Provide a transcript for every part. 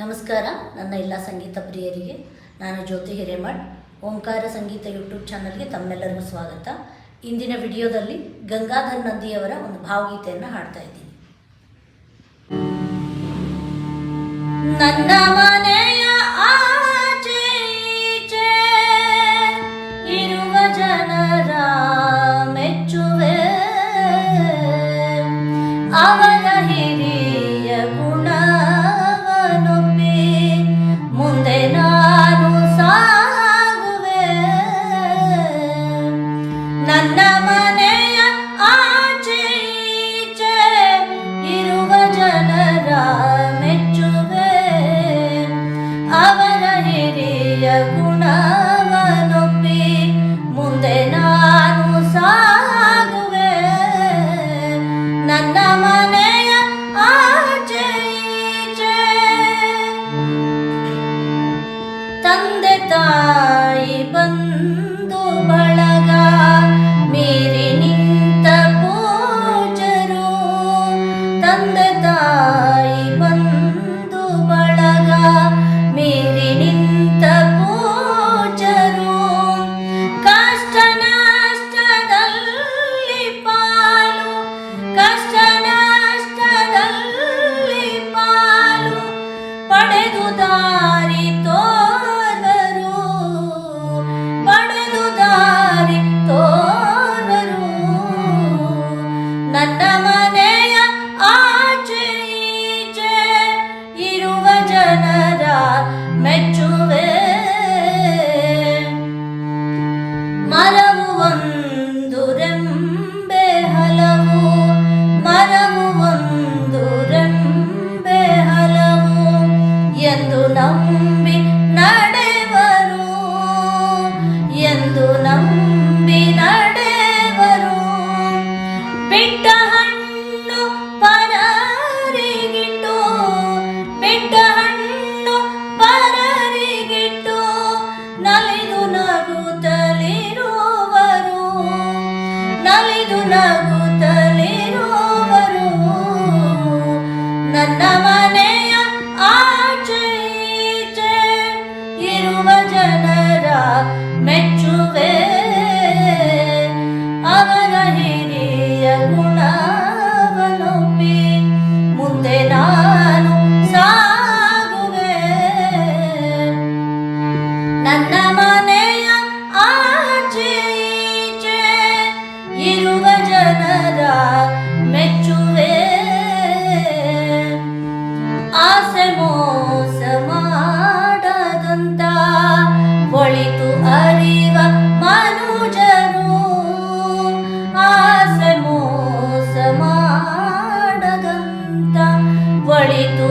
ನಮಸ್ಕಾರ, ನನ್ನ ಎಲ್ಲ ಸಂಗೀತ ಪ್ರಿಯರಿಗೆ, ನಾನು ಜ್ಯೋತಿ ಹಿರೇಮಠ್, ಓಂಕಾರ ಸಂಗೀತ ಯೂಟ್ಯೂಬ್ ಚಾನಲ್ಗೆ ತಮ್ಮೆಲ್ಲರಿಗೂ ಸ್ವಾಗತ. ಇಂದಿನ ವಿಡಿಯೋದಲ್ಲಿ ಗಂಗಾಧರ್ ನಂದಿಯವರ ಒಂದು ಭಾವಗೀತೆಯನ್ನು ಹಾಡ್ತಾ ಇದ್ದೀನಿ. ನನ್ನ ಜನರ ಮೆಚ್ಚುವೆ. ಸಾಗುವೆ. ನನ್ನ ಮನೆಯ ಆಚೆ ಇರುವ ಜನರ ಮೆಚ್ಚುವೆ. ಅವರ ಹಿರಿಯ ಗುಣವನೊಪ್ಪಿ ಮುಂದೆ ನಾನು ಸಾ ನಂಬಿ ನಡೆವರು ಎಂದು ನಂಬಿ ನಡೆವರು. ಬಿಟ್ಟ ಹಣ್ಣು ಪರರಿಗಿಟ್ಟು, ಬಿಟ್ಟ ಹಣ್ಣು ಪರರಿಗಿಟ್ಟು ನಲಿದು ನಗುತ್ತಲಿರುವರು. ನಲಿದು ನಗುತ್ತಲಿರುವರು. ನನ್ನ ಮನೆ Canada.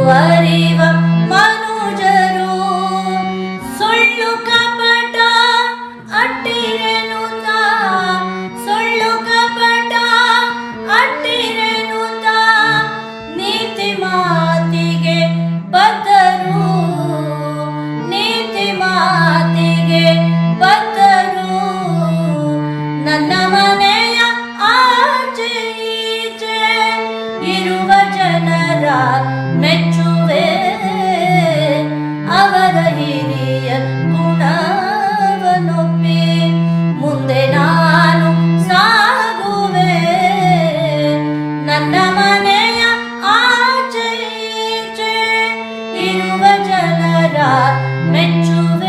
what? Metro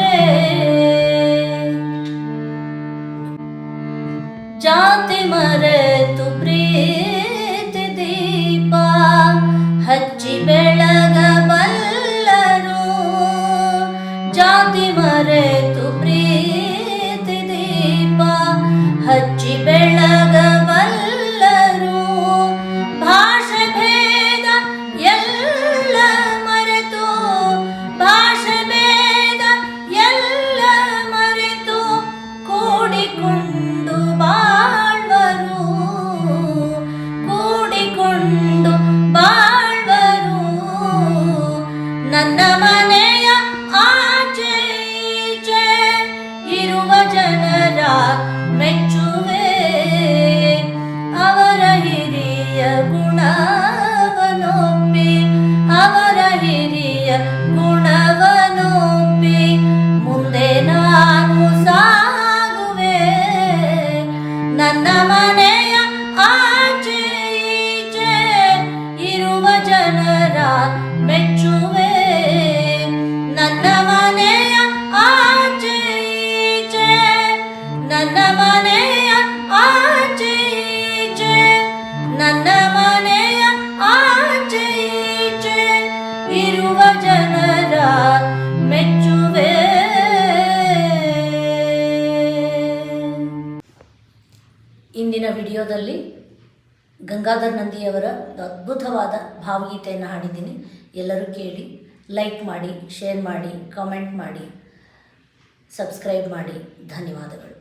Amen. ನನ್ನ ಮನೆಯ ಆಚೆ ಈಚೆ ಇರುವ ಜನರ ಮೆಚ್ಚುವೆ. ನನ್ನ ಮನೆಯ ಆಚೆ ಈಚೆ, ನನ್ನ ಮನೆಯ ಆಚೆ ಈಚೆ, ನನ್ನ ಮನೆಯ ಆಚೆ ಈಚೆ ಇರುವ ಜನರ ಮೆಚ್ಚುವೆ. ವಿಡಿಯೋದಲ್ಲಿ ಗಂಗಾಧರ್ ನಂದಿಯವರ ಅದ್ಭುತವಾದ ಭಾವಗೀತೆಯನ್ನು ಹಾಡಿದ್ದೀನಿ. ಎಲ್ಲರೂ ಕೇಳಿ ಲೈಕ್ ಮಾಡಿ ಶೇರ್ ಮಾಡಿ ಕಾಮೆಂಟ್ ಮಾಡಿ ಸಬ್ಸ್ಕ್ರೈಬ್ ಮಾಡಿ. ಧನ್ಯವಾದಗಳು.